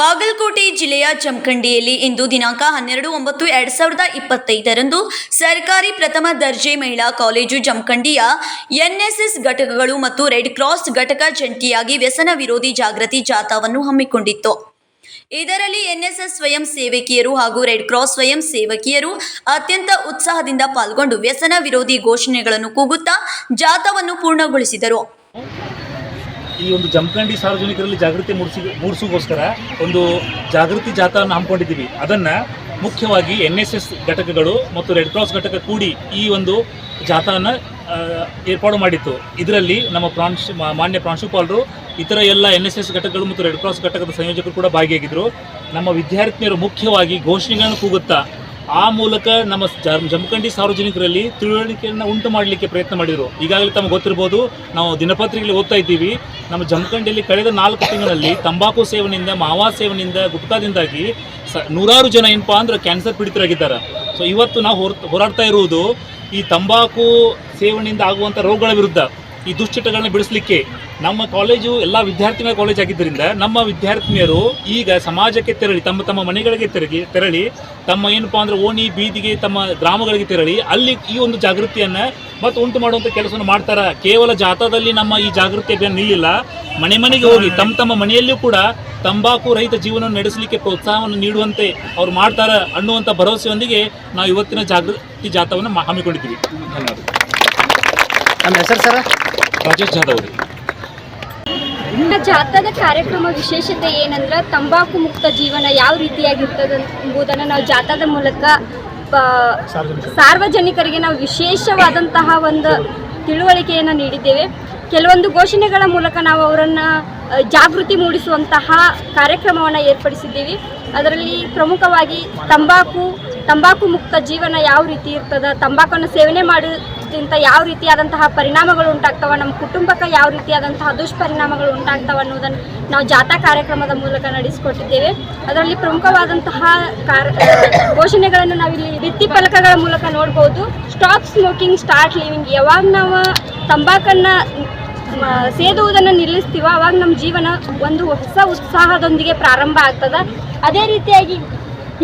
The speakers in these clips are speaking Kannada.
ಬಾಗಲಕೋಟೆ ಜಿಲ್ಲೆಯ ಜಮಖಂಡಿಯಲ್ಲಿ ಇಂದು ದಿನಾಂಕ ಹನ್ನೆರಡು ಒಂಬತ್ತು ಎರಡ್ ಸಾವಿರದ ಇಪ್ಪತ್ತೈದರಂದು ಸರ್ಕಾರಿ ಪ್ರಥಮ ದರ್ಜೆ ಮಹಿಳಾ ಕಾಲೇಜು ಜಮಖಂಡಿಯ ಎನ್ಎಸ್ಎಸ್ ಘಟಕಗಳು ಮತ್ತು ರೆಡ್ ಕ್ರಾಸ್ ಘಟಕ ಜಂಟಿಯಾಗಿ ವ್ಯಸನ ವಿರೋಧಿ ಜಾಗೃತಿ ಜಾಥಾವನ್ನು ಹಮ್ಮಿಕೊಂಡಿತ್ತು. ಇದರಲ್ಲಿ ಎನ್ಎಸ್ಎಸ್ ಸ್ವಯಂ ಸೇವಕಿಯರು ಹಾಗೂ ರೆಡ್ ಕ್ರಾಸ್ ಸ್ವಯಂ ಸೇವಕಿಯರು ಅತ್ಯಂತ ಉತ್ಸಾಹದಿಂದ ಪಾಲ್ಗೊಂಡು ವ್ಯಸನ ವಿರೋಧಿ ಘೋಷಣೆಗಳನ್ನು ಕೂಗುತ್ತಾ ಜಾಥಾವನ್ನು ಪೂರ್ಣಗೊಳಿಸಿದರು. ಈ ಒಂದು ಜಮಖಂಡಿ ಸಾರ್ವಜನಿಕರಲ್ಲಿ ಜಾಗೃತಿ ಮೂಡಿಸಿ ಮೂಡಿಸೋಗೋಸ್ಕರ ಒಂದು ಜಾಗೃತಿ ಜಾಥಾವನ್ನು ಹಮ್ಮಿಕೊಂಡಿದ್ದೀವಿ. ಅದನ್ನು ಮುಖ್ಯವಾಗಿ ಎನ್ ಎಸ್ ಎಸ್ ಘಟಕಗಳು ಮತ್ತು ರೆಡ್ ಕ್ರಾಸ್ ಘಟಕ ಕೂಡಿ ಈ ಒಂದು ಜಾಥಾವನ್ನು ಏರ್ಪಾಡು ಮಾಡಿತ್ತು. ಇದರಲ್ಲಿ ನಮ್ಮ ಪ್ರಾಂಶ್ ಮಾನ್ಯ ಪ್ರಾಂಶುಪಾಲರು, ಇತರ ಎಲ್ಲ ಎನ್ ಎಸ್ ಎಸ್ ಘಟಕಗಳು ಮತ್ತು ರೆಡ್ ಕ್ರಾಸ್ ಘಟಕದ ಸಂಯೋಜಕರು ಕೂಡ ಭಾಗಿಯಾಗಿದ್ದರು ನಮ್ಮ ವಿದ್ಯಾರ್ಥಿನಿಯರು ಮುಖ್ಯವಾಗಿ ಘೋಷಣೆಗಳನ್ನು ಕೂಗುತ್ತಾ ಆ ಮೂಲಕ ನಮ್ಮ ಜಮಖಂಡಿ ಸಾರ್ವಜನಿಕರಲ್ಲಿ ತಿಳುವಳಿಕೆಯನ್ನು ಉಂಟು ಮಾಡಲಿಕ್ಕೆ ಪ್ರಯತ್ನ ಮಾಡಿದರು. ಈಗಾಗಲೇ ತಮಗೆ ಗೊತ್ತಿರ್ಬೋದು, ನಾವು ದಿನಪತ್ರಿಕೆಯಲ್ಲಿ ಓದ್ತಾ ಇದ್ದೀವಿ. ನಮ್ಮ ಜಮಖಂಡಿಯಲ್ಲಿ ಕಳೆದ ನಾಲ್ಕು ತಿಂಗಳಲ್ಲಿ ತಂಬಾಕು ಸೇವನೆಯಿಂದ, ಮಾವಾ ಸೇವನೆಯಿಂದ, ಗುಟ್ಕಾದಿಂದಾಗಿ ಸ, ನೂರಾರು ಜನ ಏನಪ್ಪಾ ಅಂದ್ರೆ ಕ್ಯಾನ್ಸರ್ ಪೀಡಿತರಾಗಿದ್ದಾರೆ. ಸೊ ಇವತ್ತು ನಾವು ಹೊರ, ಹೋರಾಡ್ತಾ ಇರುವುದು ಈ ತಂಬಾಕು ಸೇವನೆಯಿಂದ ಆಗುವಂಥ ರೋಗಗಳ ವಿರುದ್ಧ, ಈ ದುಶ್ಚಟಗಳನ್ನ ಬಿಡಿಸಲಿಕ್ಕೆ. ನಮ್ಮ ಕಾಲೇಜು ಎಲ್ಲ ವಿದ್ಯಾರ್ಥಿಗಳ ಕಾಲೇಜ್ ಆಗಿದ್ದರಿಂದ ನಮ್ಮ ವಿದ್ಯಾರ್ಥಿನಿಯರು ಈಗ ಸಮಾಜಕ್ಕೆ ತೆರಳಿ ತಮ್ಮ ತಮ್ಮ ಮನೆಗಳಿಗೆ ತೆರಳಿ ತೆರಳಿ ತಮ್ಮ ಏನಪ್ಪಾ ಅಂದ್ರೆ ಓಣಿ ಬೀದಿಗೆ ತಮ್ಮ ಗ್ರಾಮಗಳಿಗೆ ತೆರಳಿ ಅಲ್ಲಿ ಈ ಒಂದು ಜಾಗೃತಿಯನ್ನು ಮತ್ತು ಉಂಟು ಮಾಡುವಂಥ ಕೆಲಸವನ್ನು ಮಾಡ್ತಾರ? ಕೇವಲ ಜಾಥಾದಲ್ಲಿ ನಮ್ಮ ಈ ಜಾಗೃತಿ ಅಭಿಯಾನ ನಿಲ್ಲಿಲ್ಲ. ಮನೆ ಮನೆಗೆ ಹೋಗಿ ತಮ್ಮ ತಮ್ಮ ಮನೆಯಲ್ಲಿಯೂ ಕೂಡ ತಂಬಾಕು ರಹಿತ ಜೀವನವನ್ನು ನಡೆಸಲಿಕ್ಕೆ ಪ್ರೋತ್ಸಾಹವನ್ನು ನೀಡುವಂತೆ ಅವ್ರು ಮಾಡ್ತಾರ ಅನ್ನುವಂಥ ಭರವಸೆಯೊಂದಿಗೆ ನಾವು ಇವತ್ತಿನ ಜಾಗೃತಿ ಜಾಥಾವನ್ನು ಹಮ್ಮಿಕೊಂಡಿದ್ದೀವಿ. ಧನ್ಯವಾದ ನಮ್ಮ ಹೆಸರು ಸರ್? ರಾಜೇಶ್ ಜಾಧವ್ ಅವರು. ಇನ್ನು ಜಾಥಾದ ಕಾರ್ಯಕ್ರಮ ವಿಶೇಷತೆ ಏನಂದ್ರೆ ತಂಬಾಕು ಮುಕ್ತ ಜೀವನ ಯಾವ ರೀತಿಯಾಗಿರ್ತದೆ ಎಂಬುದನ್ನು ನಾವು ಜಾಥಾದ ಮೂಲಕ ಸಾರ್ವಜನಿಕರಿಗೆ ನಾವು ವಿಶೇಷವಾದಂತಹ ಒಂದು ತಿಳುವಳಿಕೆಯನ್ನು ನೀಡಿದ್ದೇವೆ. ಕೆಲವೊಂದು ಘೋಷಣೆಗಳ ಮೂಲಕ ನಾವು ಅವರನ್ನು ಜಾಗೃತಿ ಮೂಡಿಸುವಂತಹ ಕಾರ್ಯಕ್ರಮವನ್ನು ಏರ್ಪಡಿಸಿದ್ದೀವಿ. ಅದರಲ್ಲಿ ಪ್ರಮುಖವಾಗಿ ತಂಬಾಕು ತಂಬಾಕು ಮುಕ್ತ ಜೀವನ ಯಾವ ರೀತಿ ಇರ್ತದೆ, ತಂಬಾಕನ್ನು ಸೇವನೆ ಮಾಡೋದ್ರಿಂದ ಯಾವ ರೀತಿಯಾದಂತಹ ಪರಿಣಾಮಗಳು ಉಂಟಾಗ್ತವೆ, ನಮ್ಮ ಕುಟುಂಬಕ್ಕೆ ಯಾವ ರೀತಿಯಾದಂತಹ ದುಷ್ಪರಿಣಾಮಗಳು ಉಂಟಾಗ್ತವೆ ಅನ್ನೋದನ್ನು ನಾವು ಜಾಥಾ ಕಾರ್ಯಕ್ರಮದ ಮೂಲಕ ನಡೆಸಿಕೊಟ್ಟಿದ್ದೇವೆ. ಅದರಲ್ಲಿ ಪ್ರಮುಖವಾದಂತಹ ಕಾರ, ಘೋಷಣೆಗಳನ್ನು ನಾವಿಲ್ಲಿ ಭಿತ್ತಿ ಫಲಕಗಳ ಮೂಲಕ ನೋಡ್ಬೋದು. ಸ್ಟಾಪ್ ಸ್ಮೋಕಿಂಗ್ ಸ್ಟಾರ್ಟ್ ಲಿವಿಂಗ್ ಯಾವಾಗ ನಾವು ತಂಬಾಕನ್ನು ಸೇದುವುದನ್ನು ನಿಲ್ಲಿಸ್ತೀವೋ, ಅವಾಗ ನಮ್ಮ ಜೀವನ ಒಂದು ಹೊಸ ಉತ್ಸಾಹದೊಂದಿಗೆ ಪ್ರಾರಂಭ ಆಗ್ತದೆ. ಅದೇ ರೀತಿಯಾಗಿ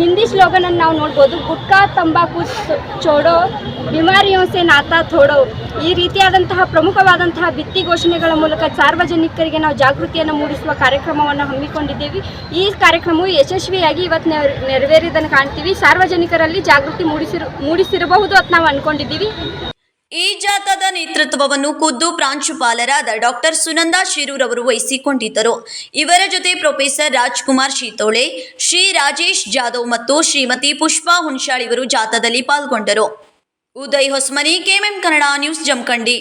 ಹಿಂದಿ ಸ್ಲೋಗನನ್ನು ನಾವು ನೋಡ್ಬೋದು. ಗುಟ್ಕಾ, ತಂಬಾಕು ಚೋಡೋ ಬಿಮಾರಿಯೋ ಸೆ ನಾತಾ, ಥೋಡೋ. ಈ ರೀತಿಯಾದಂತಹ ಪ್ರಮುಖವಾದಂತಹ ಭಿತ್ತಿ ಘೋಷಣೆಗಳ ಮೂಲಕ ಸಾರ್ವಜನಿಕರಿಗೆ ನಾವು ಜಾಗೃತಿಯನ್ನು ಮೂಡಿಸುವ ಕಾರ್ಯಕ್ರಮವನ್ನು ಹಮ್ಮಿಕೊಂಡಿದ್ದೇವೆ. ಈ ಕಾರ್ಯಕ್ರಮವು ಯಶಸ್ವಿಯಾಗಿ ಇವತ್ತು ನೆರವೇರಿದನ್ನು ಕಾಣ್ತೀವಿ. ಸಾರ್ವಜನಿಕರಲ್ಲಿ ಜಾಗೃತಿ ಮೂಡಿಸಿರು, ಮೂಡಿಸಿರಬಹುದು ಅಂತ ನಾವು ಅಂದ್ಕೊಂಡಿದ್ದೀವಿ ಈ ಜಾಥಾದ ನೇತೃತ್ವವನ್ನು ಖುದ್ದು ಪ್ರಾಂಶುಪಾಲರಾದ ಡಾಕ್ಟರ್ ಸುನಂದಾ ಶಿರೂರ್ ಅವರು ವಹಿಸಿಕೊಂಡಿದ್ದರು. ಇವರ ಜೊತೆ ಪ್ರೊಫೆಸರ್ ರಾಜ್ಕುಮಾರ್ ಶೀತೋಳೆ, ಶ್ರೀ ರಾಜೇಶ್ ಜಾಧವ್ ಮತ್ತು ಶ್ರೀಮತಿ ಪುಷ್ಪಾ ಹುನ್ಶಾಳ್ ಇವರು ಜಾಥಾದಲ್ಲಿ ಪಾಲ್ಗೊಂಡರು. Uday Hosmani, KMM Kannada news Jamakhandi.